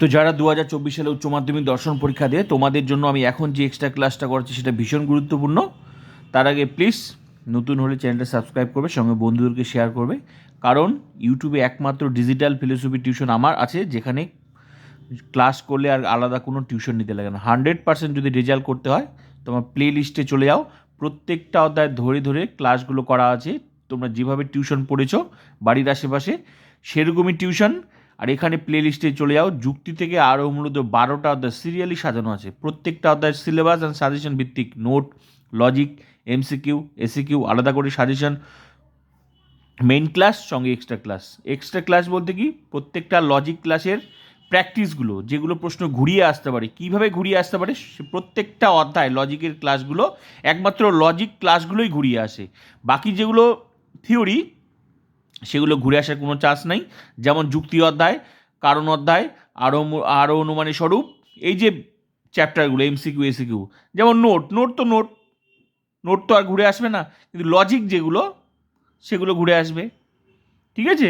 তো যারা দু হাজার চব্বিশ সালে উচ্চ মাধ্যমিক দর্শন পরীক্ষা দেয়, তোমাদের জন্য আমি এখন যে এক্সট্রা ক্লাসটা করাচ্ছি সেটা ভীষণ গুরুত্বপূর্ণ। তার আগে প্লিজ নতুন হলে চ্যানেলটা সাবস্ক্রাইব করবে, সঙ্গে বন্ধুদেরকে শেয়ার করবে। কারণ ইউটিউবে একমাত্র ডিজিটাল ফিলোসফি টিউশন আমার আছে, যেখানে ক্লাস করলে আর আলাদা কোনো টিউশন নিতে লাগে না। হান্ড্রেড পার্সেন্ট যদি রেজাল্ট করতে হয়, তোমার প্লে লিস্টে চলে যাও। প্রত্যেকটা অধ্যায় ধরে ধরে ক্লাসগুলো করা আছে। তোমরা যেভাবে টিউশন পড়েছো, বাড়ির আশেপাশে, সেরকমই টিউশন আর এখানে প্লে লিস্টে চলে যাও। যুক্তি থেকে আরও মূলত বারোটা অধ্যায় সিরিয়ালি সাজানো আছে। প্রত্যেকটা অধ্যায়ের সিলেবাস অ্যান্ড সাজেশন ভিত্তিক। নোট লজিক এমসিকিউ এসিকিউ আলাদা করে সাজেশন মেইন ক্লাস সঙ্গে এক্সট্রা ক্লাস এক্সট্রা ক্লাস বলতে কি? প্রত্যেকটা লজিক ক্লাসের প্র্যাকটিসগুলো যেগুলো প্রশ্ন ঘুরিয়ে আসতে পারে। কীভাবে ঘুরিয়ে আসতে পারে? সে প্রত্যেকটা অধ্যায় লজিকের ক্লাসগুলো একমাত্র লজিক ক্লাসগুলোই ঘুরিয়ে আসে। বাকি যেগুলো থিওরি সেগুলো ঘুরে আসার কোনো চান্স নাই। যেমন যুক্তি অধ্যায়, কারণ অধ্যায়, আরও আরও অনুমানের স্বরূপ, এই যে চ্যাপ্টারগুলো এমসিকিউ এসিকিউ যেমন নোট নোট তো নোট নোট তো আর ঘুরে আসবে না, কিন্তু লজিক যেগুলো, সেগুলো ঘুরে আসবে। ঠিক আছে?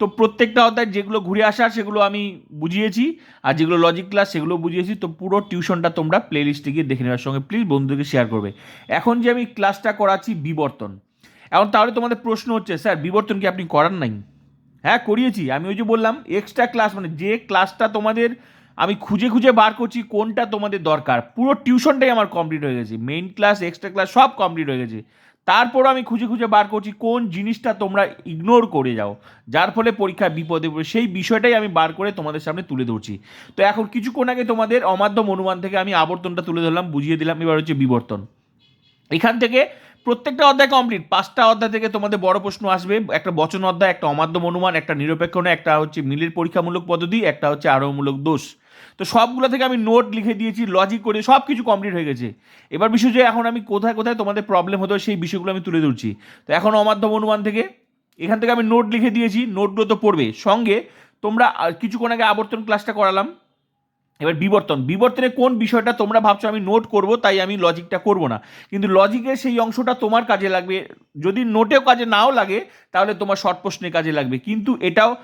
তো প্রত্যেকটা অধ্যায় যেগুলো ঘুরে আসার সেগুলো আমি বুঝিয়েছি, আর যেগুলো লজিক ক্লাস সেগুলো বুঝিয়েছি, তো পুরো টিউশনটা তোমরা প্লে লিস্টে গিয়ে দেখে নেওয়ার সঙ্গে প্লিজ বন্ধুদেরকে শেয়ার করবে। এখন যে আমি ক্লাসটা করাচ্ছি বিবর্তন এখন তাহলে তোমাদের প্রশ্ন হচ্ছে, স্যার, বিবর্তন কি আপনি করান নাই? হ্যাঁ করিয়েছি। আমি ওই যে বললাম এক্সট্রা ক্লাস মানে যে ক্লাসটা তোমাদের আমি খুঁজে খুঁজে বার করছি, কোনটা তোমাদের দরকার? পুরো টিউশনটাই আমার কমপ্লিট হয়ে গেছে। মেইন ক্লাস এক্সট্রা ক্লাস সব কমপ্লিট হয়ে গেছে। তারপর আমি খুঁজে খুঁজে বার করছি, কোন জিনিসটা তোমরা ইগনোর করে যাও। যার ফলে পরীক্ষায় বিপদে পড়ে, সেই বিষয়টাই আমি বার করে তোমাদের সামনে তুলে ধরছি। তো এখন কিছুক্ষণ আগে তোমাদের অমাধ্যম অনুমান থেকে আমি আবর্তনটা তুলে ধরলাম, বুঝিয়ে দিলাম, এবার হচ্ছে বিবর্তন। এখান থেকে প্রত্যেকটা অধ্যায় কমপ্লিট পাঁচটা অধ্যায় থেকে তোমাদের বড় প্রশ্ন আসবে। একটা বচন অধ্যায়, একটা অমাধ্যম অনুমান একটা নিরপেক্ষণ একটা হচ্ছে মিলের পরীক্ষামূলক পদ্ধতি, একটা হচ্ছে আরোহমূলক দোষ। তো সবগুলো থেকে আমি নোট লিখে দিয়েছি লজিক করে সব কিছু কমপ্লিট হয়ে গেছে। এবার বিষয় যে এখন আমি কোথায় কোথায় তোমাদের প্রবলেম হতো সেই বিষয়গুলো আমি তুলে ধরছি। তো এখন অমাধ্যম অনুমান থেকে, এখান থেকে আমি নোট লিখে দিয়েছি নোটগুলো তো পড়বে। সঙ্গে তোমরা কিছুক্ষণ আগে আবর্তন ক্লাসটা করালাম। এবার বিবর্তন। বিবর্তনে কোন বিষয়টা তোমরা ভাবছ আমি নোট করব, তাই আমি লজিকটা করব না। কিন্তু লজিকের সেই অংশটা তোমার কাজে লাগবে। যদি নোটেও কাজে নাও লাগে, তাহলে তোমার শর্ট প্রশ্নে কাজে লাগবে। কিন্তু এটাও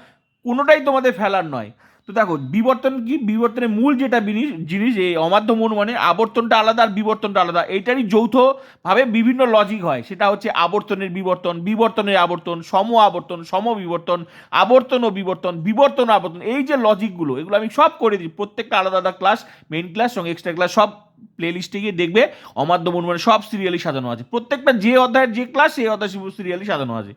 কোনোটাই তোমাদের ফেলার নয়। তো দেখো, বিবর্তন কি? বিবর্তনের মূল যেটা বিনি- জিনিস, এই অমাধ্যম অনুমানে আবর্তনটা আলাদা আর বিবর্তনটা আলাদা। এইটারই যৌথভাবে বিভিন্ন লজিক হয়। সেটা হচ্ছে আবর্তনের বিবর্তন, বিবর্তনের আবর্তন, সম আবর্তন, সম বিবর্তন, আবর্তন ও বিবর্তন বিবর্তন আবর্তন। এই যে লজিকগুলো এগুলো আমি সব করে দিই। প্রত্যেকটা আলাদা আলাদা ক্লাস মেন ক্লাস সঙ্গে এক্সট্রা ক্লাস সব প্লে লিস্টে গিয়ে দেখবে অমাধ্যম অনুমানে সব সিরিয়ালই সাজানো আছে। প্রত্যেকটা যে অধ্যায়ের যে ক্লাস সেই অধ্যায় সিরিয়ালি সাজানো আছে।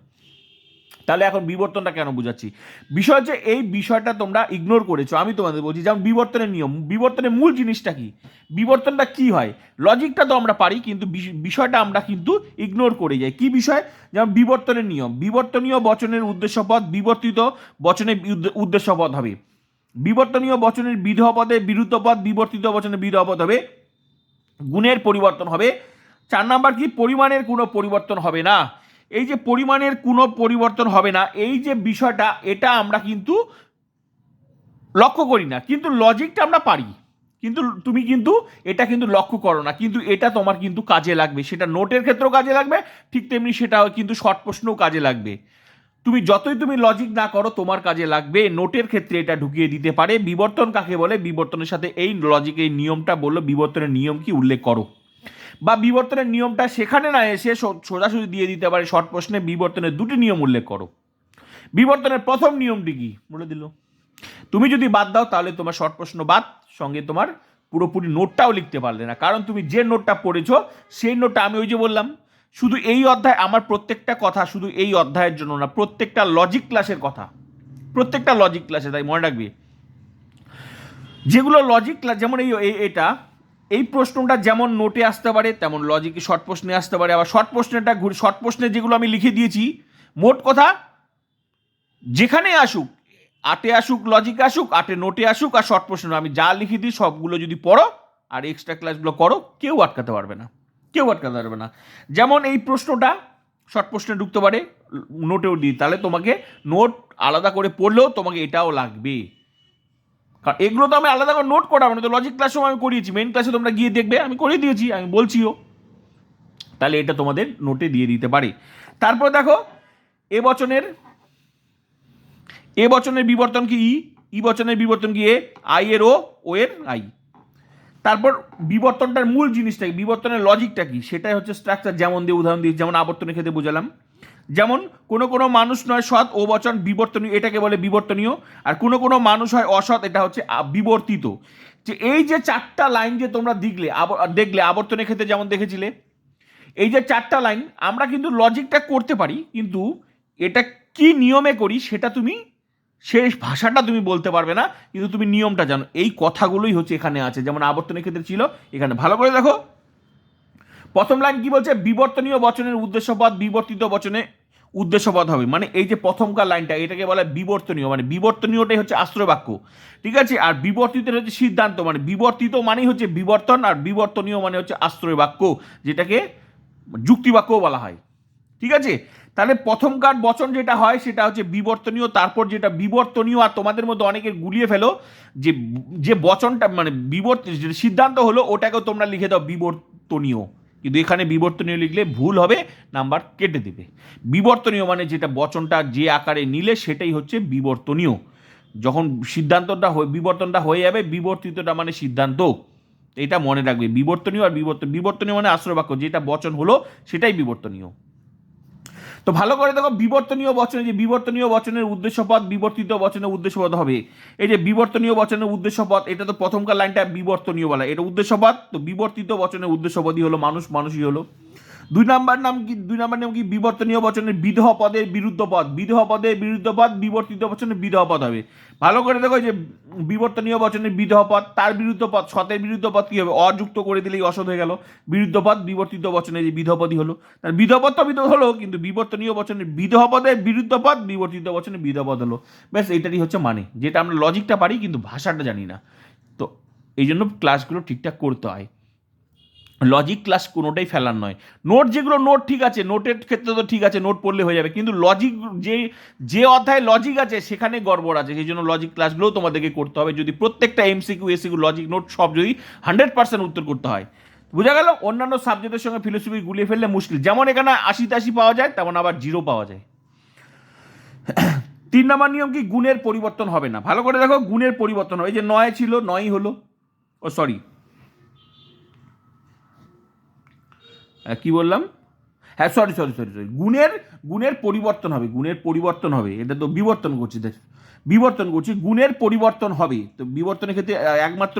তাহলে এখন বিবর্তনটা কেন বুঝাচ্ছি? বিষয় হচ্ছে এই বিষয়টা তোমরা ইগনোর করেছ, আমি তোমাদের বলছি, যেমন বিবর্তনের নিয়ম, বিবর্তনের মূল জিনিসটা কি? বিবর্তনটা কি হয়? লজিকটা তো আমরা পারি, কিন্তু বিষ- বিষয়টা আমরা কিন্তু ইগনোর করে যাই। কি বিষয়? যেমন বিবর্তনের নিয়ম, বিবর্তনীয় বচনের উদ্দেশ্যপদ বিবর্তিত বচনের উদ্দে- উদ্দেশ্যপদ হবে। বিবর্তনীয় বচনের বিধেয় পদে বিরুদ্ধ বিবর্তিত বচনের বিধেয় পদ হবে। গুণের পরিবর্তন হবে। চার নাম্বার কি? পরিমাণের কোনো পরিবর্তন হবে না। এই যে পরিমাণের কোনো পরিবর্তন হবে না, এই যে বিষয়টা, এটা আমরা কিন্তু লক্ষ্য করি না। কিন্তু লজিকটা আমরা পারি। কিন্তু তুমি কিন্তু এটা কিন্তু লক্ষ্য করো না। কিন্তু এটা তোমার কিন্তু কাজে লাগবে। সেটা নোটের ক্ষেত্রেও কাজে লাগবে, ঠিক তেমনি সেটাও কিন্তু শর্ট প্রশ্নও কাজে লাগবে। তুমি যতই তুমি লজিক না করো, তোমার কাজে লাগবে। নোটের ক্ষেত্রে এটা ঢুকিয়ে দিতে পারে। বিবর্তন কাকে বলে? বিবর্তনের সাথে এই লজিক এই নিয়মটা বলল। বিবর্তনের নিয়ম কি? উল্লেখ করো। বা বিবর্তনের নিয়মটা সেখানে না এসে সোজাসুজি দিয়ে দিতে পারে শর্ট প্রশ্নে বিবর্তনের দুটি নিয়ম উল্লেখ করো। বিবর্তনের প্রথম নিয়মটি কি? বলে দিল। তুমি যদি বাদ দাও তাহলে তোমার শর্ট প্রশ্ন বাদ, সঙ্গে তোমার পুরোপুরি নোটটাও লিখতে পারলে না। কারণ তুমি যে নোটটা পড়েছো, সেই নোটটা আমি ওই যে বললাম, শুধু এই অধ্যায় আমার প্রত্যেকটা কথা, শুধু এই অধ্যায়ের জন্য না, প্রত্যেকটা লজিক ক্লাসের কথা। প্রত্যেকটা লজিক ক্লাসে তাই মনে রাখবি? যেগুলো লজিক ক্লাস যেমন এই- এটা এই প্রশ্নটা যেমন নোটে আসতে পারে, তেমন লজিকে শর্ট প্রশ্নে আসতে পারে। আবার শর্ট প্রশ্নটা শর্ট প্রশ্নে যেগুলো আমি লিখে দিয়েছি, মোট কথা, যেখানে আসুক, আটে আসুক লজিক আসুক, আটে নোটে আসুক আর শর্ট প্রশ্ন আমি যা লিখে দিই, সবগুলো যদি পড়ো আর এক্সট্রা ক্লাসগুলো করো, কেউ আটকাতে পারবে না। কেউ আটকাতে পারবে না। যেমন এই প্রশ্নটা শর্ট প্রশ্নে ঢুকতে পারে নোটেও দিই। তাহলে তোমাকে নোট আলাদা করে পড়লেও তোমাকে এটাও লাগবে। কারণ এগুলো তো আমি আলাদা করে নোট করাবো না, তো লজিক ক্লাসেও আমি করিয়েছি মেন ক্লাসে তোমরা গিয়ে দেখবে, আমি করে দিয়েছি, আমি বলছিও। তাহলে এটা তোমাদের নোটে দিয়ে দিতে পারে। তারপর দেখো, এ বচনের এ বচনের বিবর্তন কি ই? ই বচনের বিবর্তন কি এ? আই এর ও ও এর আই। তারপর বিবর্তনটার মূল জিনিসটা কি? বিবর্তনের লজিকটা কি? সেটাই হচ্ছে স্ট্রাকচার যেমন দিয়ে উদাহরণ দিয়ে যেমন আবর্তনের ক্ষেত্রে বোঝালাম। যেমন, কোনো কোনো মানুষ নয় সৎ ও বচন বিবর্তনীয়, এটাকে বলে বিবর্তনীয়, আর কোনো কোনো মানুষ হয় অসৎ, এটা হচ্ছে বিবর্তিত। যে এই যে চারটা লাইন যে তোমরা দেখলে দেখলে, আবর্তনের ক্ষেত্রে যেমন দেখেছিলে, এই যে চারটা লাইন, আমরা কিন্তু লজিকটা করতে পারি, কিন্তু এটা কি নিয়মে করি সেটা তুমি শেষ ভাষাটা তুমি বলতে পারবে না, কিন্তু তুমি নিয়মটা জানো। এই কথাগুলোই হচ্ছে এখানে আছে, যেমন আবর্তনের ক্ষেত্রে ছিল, এখানে ভালো করে দেখো। প্রথম লাইন কি বলছে? বিবর্তনীয় বচনের উদ্দেশ্যপদ, বিবর্তিত বচনে উদ্দেশ্যপদ হবে। মানে এই যে প্রথমকার লাইনটা, এটাকে বলে বিবর্তনীয়। মানে বিবর্তনীয়টাই হচ্ছে আশ্রয় বাক্য ঠিক আছে? আর বিবর্তিত হচ্ছে সিদ্ধান্ত। মানে বিবর্তিত মানেই হচ্ছে বিবর্তন, আর বিবর্তনীয় মানে হচ্ছে আশ্রয় বাক্য যেটাকে যুক্তিবাক্যও বলা হয়। ঠিক আছে? তাহলে প্রথমকার বচন যেটা হয়, সেটা হচ্ছে বিবর্তনীয়। তারপর যেটা বিবর্তনীয়, আর তোমাদের মধ্যে অনেকে গুলিয়ে ফেলো, যে যে বচনটা মানে বিবর্ত সিদ্ধান্ত হলো, ওটাকেও তোমরা লিখে দাও বিবর্তনীয়। কিন্তু এখানে বিবর্তনীয় লিখলে ভুল হবে, নাম্বার কেটে দেবে। বিবর্তনীয় মানে যেটা বচনটা যে আকারে নিলে সেটাই হচ্ছে বিবর্তনীয়। যখন সিদ্ধান্তটা হয়ে, বিবর্তনটা হয়ে যাবে, বিবর্তিতটা মানে সিদ্ধান্ত। এটা মনে রাখবে, বিবর্তনীয় আর বিবর্তন বিবর্তনীয় মানে আশ্রয় বাক্য যেটা বচন হলো সেটাই বিবর্তনীয়। তো ভালো করে দেখো, বিবর্তনীয় বচনে, যে বিবর্তনীয় বচনের উদ্দেশ্যপদ বিবর্তিত বচনের উদ্দেশ্যপদ হবে। এই যে বিবর্তনীয় বচনের উদ্দেশ্যপদ এটা তো প্রথমকার লাইনটা বিবর্তনীয় বলা। এটা উদ্দেশ্যপদ তো বিবর্তিত বচনের উদ্দেশ্যপদই হলো মানুষ, মানুষই হলো। দুই নাম্বার নাম কি দুই নাম্বার নাম কি? বিবর্তনীয় বচনের বিধহ পদের বিরুদ্ধ পদ। বিধহ পদের বিরুদ্ধ পদ, বিবর্তিত বচনের বিধহ পদ হবে। ভালো করে দেখো যে বিবর্তনীয় বচনের বিধহ পদ, তার বিরুদ্ধ পদ, সতের বিরুদ্ধ পদ কি হবে? অযুক্ত করে দিলেই অসৎ হয়ে গেল। বিরুদ্ধ পদ, বিবর্তিত বচনের যে বিধপদই হলো। তার বিধপদ তো বিধ হলো, কিন্তু বিবর্তনীয় বচনের বিধহ পদের বিরুদ্ধ পদ, বিবর্তিত বচনের বিধপদ হলো। ব্যাস এটারই হচ্ছে মানে। যেটা আমরা লজিকটা পারি, কিন্তু ভাষাটা জানি না। তো এই জন্য ক্লাসগুলো ঠিকঠাক করতে হয়। লজিক ক্লাস কোনোটাই ফেলার নয়। নোট যেগুলো নোট ঠিক আছে নোটের ক্ষেত্রে তো ঠিক আছে নোট পড়লে হয়ে যাবে। কিন্তু লজিক যে যে অধ্যায়ে লজিক আছে, সেখানে গড়বড় আছে। সেই জন্য লজিক ক্লাসগুলোও তোমাদেরকে করতে হবে। যদি প্রত্যেকটা এমসিকিউ এসিকিউ লজিক নোট সব যদি হান্ড্রেড পার্সেন্ট উত্তর করতে হয়। বোঝা গেল? অন্যান্য সাবজেক্টের সঙ্গে ফিলোসফি গুলিয়ে ফেললে মুশকিল। যেমন এখানে আশি তাশি পাওয়া যায়, তেমন আবার জিরো পাওয়া যায়। তিন নম্বর নিয়ম কি? গুণের পরিবর্তন হবে না। ভালো করে দেখো, গুণের পরিবর্তন হবে। যে নয় ছিল, নয়ই হলো। ও সরি কি বললাম? হ্যাঁ সরি সরি সরি সরি গুণের গুণের পরিবর্তন হবে, গুণের পরিবর্তন হবে। এটা তো বিবর্তন করছি বিবর্তন করছি, গুণের পরিবর্তন হবে। তো বিবর্তনের ক্ষেত্রে একমাত্র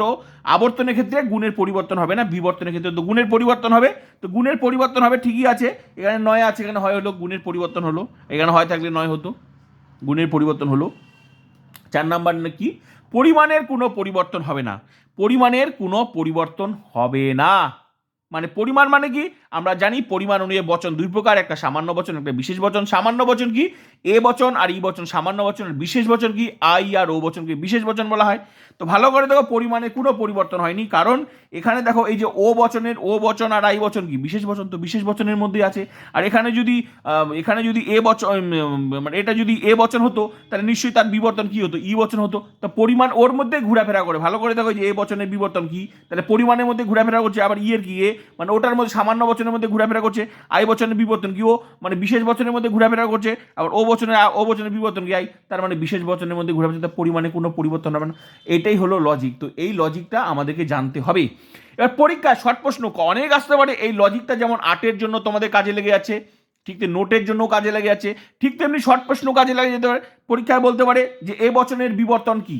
আবর্তনের ক্ষেত্রে গুণের পরিবর্তন হবে না, বিবর্তনের ক্ষেত্রে তো গুণের পরিবর্তন হবে। তো গুণের পরিবর্তন হবে, ঠিকই আছে। এখানে নয় আছে, এখানে হয় হলো, গুণের পরিবর্তন হলো। এখানে হয় থাকলে নয় হতো। গুণের পরিবর্তন হলো। চার নাম্বার কি? পরিমাণের কোনো পরিবর্তন হবে না। পরিমাণের কোনো পরিবর্তন হবে না। মানে পরিমাণ মানে কি? আমরা জানি পরিমাণ অনুযায়ী বচন দুই প্রকার, একটা সামান্য বচন, একটা বিশেষ বচন। সামান্য বচন কি? এ বচন আর ই বচন। সামান্য বচন বিশেষ বচন কি? আই আর ও বচনকে বিশেষ বচন বলা হয়। তো ভালো করে দেখো, পরিমাণে কোনো পরিবর্তন হয়নি, কারণ এখানে দেখো এই যে ও বচনের, ও বচন আর আই বচন কি? বিশেষ বচন তো বিশেষ বচনের মধ্যে আছে। আর এখানে যদি এখানে যদি এ বচন মানে এটা যদি এ বচন হতো, তাহলে নিশ্চয়ই তার বিবর্তন কি হতো? ই বচন হতো। তো পরিমাণ ওর মধ্যে ঘোরাফেরা করে। ভালো করে দেখো যে এ বচনের বিবর্তন কি? তাহলে পরিমাণের মধ্যে ঘোরাফেরা করছে। আবার ইয়ের কি? এ মানে ওটার মধ্যে সামান্য বচনের মধ্যে ঘোরাফেরা করছে, আই বচনের বিবর্তন কি ও? মানে বিশেষ বচনের মধ্যে ঘোরাফেরা করছে, আবার ও বচনের ও বচনের বিবর্তন কি আই? তার মানে বিশেষ বচনের মধ্যে ঘোরাফেরা তার পরিমাণে কোনো পরিবর্তন হবে না। এটাই হলো লজিক তো এই লজিকটা আমাদেরকে জানতে হবে। এবার পরীক্ষায় শর্ট প্রশ্ন অনেক আসতে পারে। এই লজিকটা যেমন আর্টের জন্য তোমাদের কাজে লেগে আছে ঠিক নোটের জন্য কাজে লেগে আছে ঠিক তেমনি শর্ট প্রশ্ন কাজে লেগে যেতে পারে। পরীক্ষায় বলতে পারে যে এ বচনের বিবর্তন কি?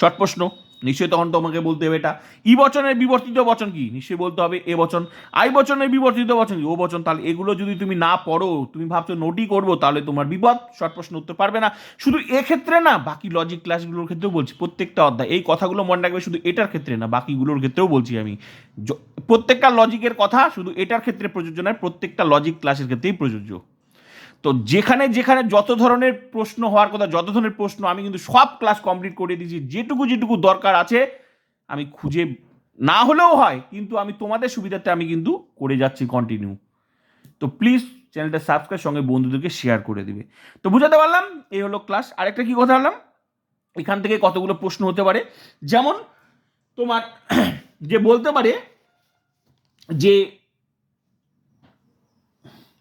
শর্ট প্রশ্ন। নিশ্চয়ই তখন তোমাকে বলতে হবে এটা। ই বচনের বিবর্তিত বচন কি? নিশ্চয়ই বলতে হবে এ বচন। আই বচনের বিবর্তিত বচন কি? ও বচন, তাহলে এগুলো যদি তুমি না পড়ো, তুমি ভাবছ নোটই করব, তাহলে তোমার বিপদ। শর্ট প্রশ্ন উত্তর পারবে না। শুধু এক্ষেত্রে না, বাকি লজিক ক্লাসগুলোর ক্ষেত্রেও বলছি, প্রত্যেকটা অধ্যায়। এই কথাগুলো মনে রাখবে শুধু এটার ক্ষেত্রে না, বাকিগুলোর ক্ষেত্রেও বলছি আমি। প্রত্যেকটা লজিকের কথা শুধু এটার ক্ষেত্রে প্রযোজ্য নয়, প্রত্যেকটা লজিক ক্লাসের ক্ষেত্রেই প্রযোজ্য। তো যেখানে যেখানে যত ধরনের প্রশ্ন হওয়ার কথা, যত ধরনের প্রশ্ন আমি কিন্তু সব ক্লাস কমপ্লিট করে দিয়েছি, যেটুকু যেটুকু দরকার আছে, আমি খুঁজে, না হলেও হয়, কিন্তু আমি তোমাদের সুবিধাতে আমি কিন্তু করে যাচ্ছি কন্টিনিউ তো প্লিজ চ্যানেলটা সাবস্ক্রাইব সঙ্গে বন্ধুদেরকে শেয়ার করে দিবে। তো বুঝাতে পারলাম, এই হলো ক্লাস আরেকটা কি কথা বললাম? এখান থেকে কতগুলো প্রশ্ন হতে পারে? যেমন তোমার যে বলতে পারে যে,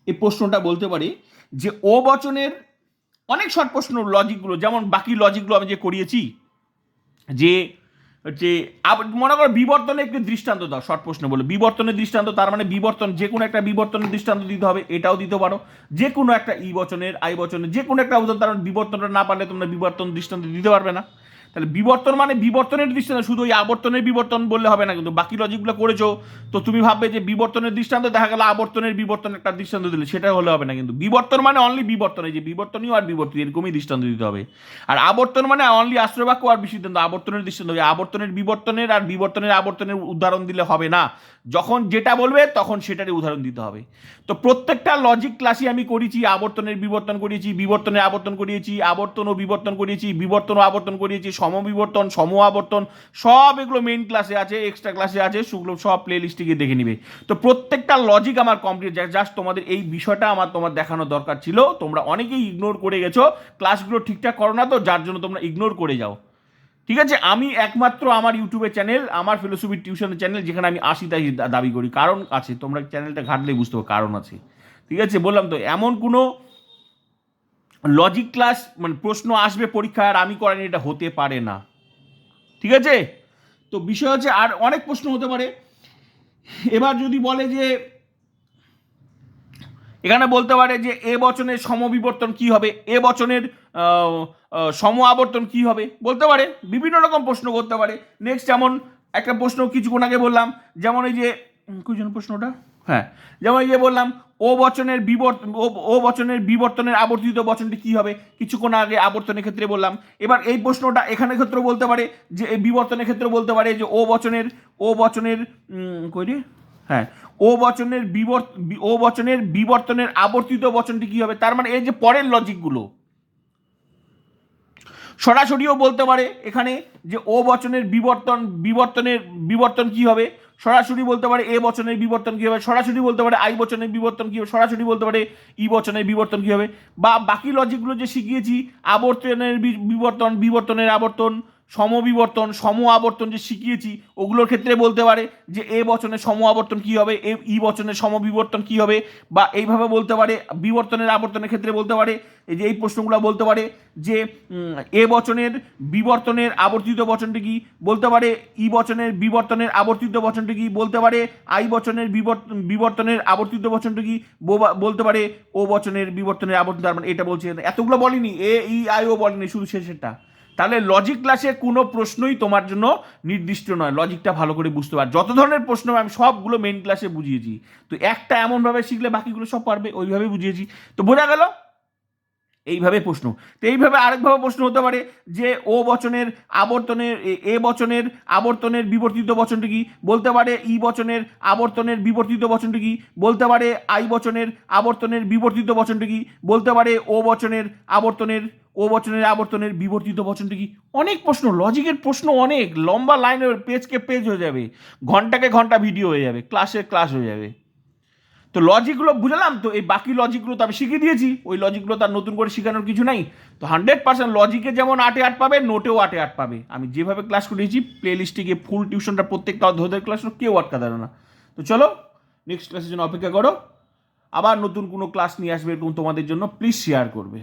এই প্রশ্নটা বলতে পারি যে ও বচনের অনেক শর্ট প্রশ্ন লজিকগুলো যেমন বাকি লজিকগুলো আমি যে করিয়েছি, যে যে মনে করো বিবর্তনের একটি দৃষ্টান্ত দাও শর্ট প্রশ্ন বলো। বিবর্তনের দৃষ্টান্ত, তার মানে বিবর্তন, যে কোনো একটা বিবর্তনের দৃষ্টান্ত দিতে হবে, এটাও দিতে পারো। যে কোনো একটা ই বচনের, আই বচনের, যে কোনো একটা উদাহরণ মানে বিবর্তনটা না পারলে তোমরা বিবর্তন দৃষ্টান্ত দিতে পারবে না। তাহলে বিবর্তন মানে বিবর্তনের দৃষ্টান্ত, শুধু ওই আবর্তনের বিবর্তন বললে হবে না কিন্তু বাকি লজিকগুলো করেছ, তো তুমি ভাববে যে বিবর্তনের দৃষ্টান্ত দেখা গেল, আবর্তনের বিবর্তন একটা দৃষ্টান্ত দিলে, সেটা হলে হবে না কিন্তু। বিবর্তন মানে অনলি বিবর্তন, এই যে বিবর্তনীয় আর বিবর্তন এরকমই দৃষ্টান্ত দিতে হবে। আর আবর্তন মানে অনলি আশ্রয়বাক্য আর বিসিদ্ধান্ত, আবর্তনের দৃষ্টান্ত হবে আবর্তনের বিবর্তনের আর বিবর্তনের আবর্তনের উদাহরণ দিলে হবে না। যখন যেটা বলবে, তখন সেটারই উদাহরণ দিতে হবে। তো প্রত্যেকটা লজিক ক্লাসই আমি করেছি, আবর্তনের বিবর্তন করিয়েছি বিবর্তনের আবর্তন করিয়েছি আবর্তন ও বিবর্তন করিয়েছি বিবর্তন ও আবর্তন করিয়েছি সমবিবর্তন সম আবর্তন সব এগুলো মেইন ক্লাসে আছে এক্সট্রা ক্লাসে আছে, সেগুলো সব প্লে লিস্টে গিয়ে দেখে নিবে। তো প্রত্যেকটা লজিক আমার কমপ্লিট জাস্ট তোমাদের এই বিষয়টা আমার তোমার দেখানো দরকার ছিল। তোমরা অনেকেই ইগনোর করে গেছো। ক্লাসগুলো ঠিকঠাক করো না তো, যার জন্য তোমরা ইগনোর করে যাও। ঠিক আছে? আমি একমাত্র আমার ইউটিউবের চ্যানেল আমার ফিলোসফি টিউশনের চ্যানেল যেখানে আমি আশি তাই দাবি করি। কারণ আছে, তোমরা চ্যানেলটা ঘাটলে বুঝতে পারো, কারণ আছে। ঠিক আছে? বললাম তো, এমন কোনো লজিক ক্লাস মানে প্রশ্ন আসবে পরীক্ষা আর আমি করেনি এটা হতে পারে না। ঠিক আছে? তো বিষয় হচ্ছে আর অনেক প্রশ্ন হতে পারে। এবার যদি বলে যে এখানে বলতে পারে যে এ বচনের সমবিবর্তন কি হবে? এ বচনের সম আবর্তন কি হবে? বলতে পারে বিভিন্ন রকম প্রশ্ন করতে পারে। নেক্সট যেমন একটা প্রশ্ন কিছুক্ষণ আগে বললাম যেমন এই যে উম, কি যেন প্রশ্নটা? হ্যাঁ যেমন এই যে বললাম, ও বচনের বিবর্তন ও- বচনের বিবর্তনের আবর্তিত বচনটি কি হবে? কিছুক্ষণ আগে আবর্তনের ক্ষেত্রে বললাম। এবার এই প্রশ্নটা এখানে ক্ষেত্রে বলতে পারে, যে এই বিবর্তনের ক্ষেত্রে বলতে পারে যে ও বচনের ও বচনের কই? হ্যাঁ ও বচনের বিবর্ত ও বচনের বিবর্তনের আবর্তিত বচনটি কি হবে? তার মানে এই যে পরের লজিকগুলো সরাসরিও বলতে পারে এখানে যে ও বচনের বিবর্তন বিবর্তনের বিবর্তন কি হবে? সরাসরি বলতে পারে এ বচনের বিবর্তন কি হবে সরাসরি বলতে পারে আই বচনের বিবর্তন কি হবে সরাসরি বলতে পারে ই বচনের বিবর্তন কি হবে বা বাকি লজিকগুলো যে শিখিয়েছি, আবর্তনের বিবর্তন, বিবর্তনের আবর্তন সমবিবর্তন সম আবর্তন যে শিখিয়েছি, ওগুলোর ক্ষেত্রে বলতে পারে যে এ বচনের সম আবর্তন কী হবে, এ, ই বচনের সমবিবর্তন কী হবে, বা এইভাবে বলতে পারে, বিবর্তনের আবর্তনের ক্ষেত্রে বলতে পারে যে এই প্রশ্নগুলো বলতে পারে যে এ বচনের বিবর্তনের আবর্তিত বচনটি কি, বলতে পারে ই বচনের বিবর্তনের আবর্তিত বচনটি কি, বলতে পারে আই বচনের বিবর্তন বিবর্তনের আবর্তিত বচনটি কি বলতে পারে ও বচনের বিবর্তনের আবর্তন, তার মানে এটা বলছে, এতগুলো বলেনি, এ, ই, আই, ও বলেনি, শুধু শেষেরটা। তাহলে লজিক ক্লাসে কোনো প্রশ্নই তোমার জন্য নির্দিষ্ট নয়। লজিকটা ভালো করে বুঝতে পার যত ধরনের প্রশ্ন আমি সবগুলো মেন ক্লাসে বুঝিয়েছি। তো একটা এমনভাবে শিখলে বাকিগুলো সব পারবে, ওইভাবে বুঝিয়েছি। তো বোঝা গেল? এইভাবে প্রশ্ন। তো এইভাবে আরেকভাবে প্রশ্ন হতে পারে যে ও বচনের আবর্তনের, এ- বচনের আবর্তনের বিবর্তিত বচনটি কি? বলতে পারে ই বচনের আবর্তনের বিবর্তিত বচনটি কি? বলতে পারে আই বচনের আবর্তনের বিবর্তিত বচনটি কি? বলতে পারে ও বচনের আবর্তনের, ও বচনের আবর্তনের বিবর্তিত বচনটি কি? অনেক প্রশ্ন, লজিকের প্রশ্ন অনেক, লম্বা লাইনের পেজকে পেজ হয়ে যাবে, ঘন্টাকে ঘণ্টা ভিডিও হয়ে যাবে, ক্লাসে ক্লাস হয়ে যাবে। তো লজিকগুলো বুঝালাম তো, এই বাকি লজিকগুলো তো আমি শিখিয়ে দিয়েছি। ওই লজিকগুলো তার নতুন করে শেখানোর কিছু নাই। তো হান্ড্রেড পার্সেন্ট লজিকে যেমন আটে আট পাবে, নোটেও আটে আট পাবে। আমি যেভাবে ক্লাস করিয়েছি প্লে লিস্টে গিয়ে ফুল টিউশনটা প্রত্যেকটা ধরে ক্লাস কেউ আটকা দেবে না। তো চলো নেক্সট ক্লাসের জন্য অপেক্ষা করো। আবার নতুন কোনো ক্লাস নিয়ে আসবে এরকম তোমাদের জন্য প্লিজ শেয়ার করবে।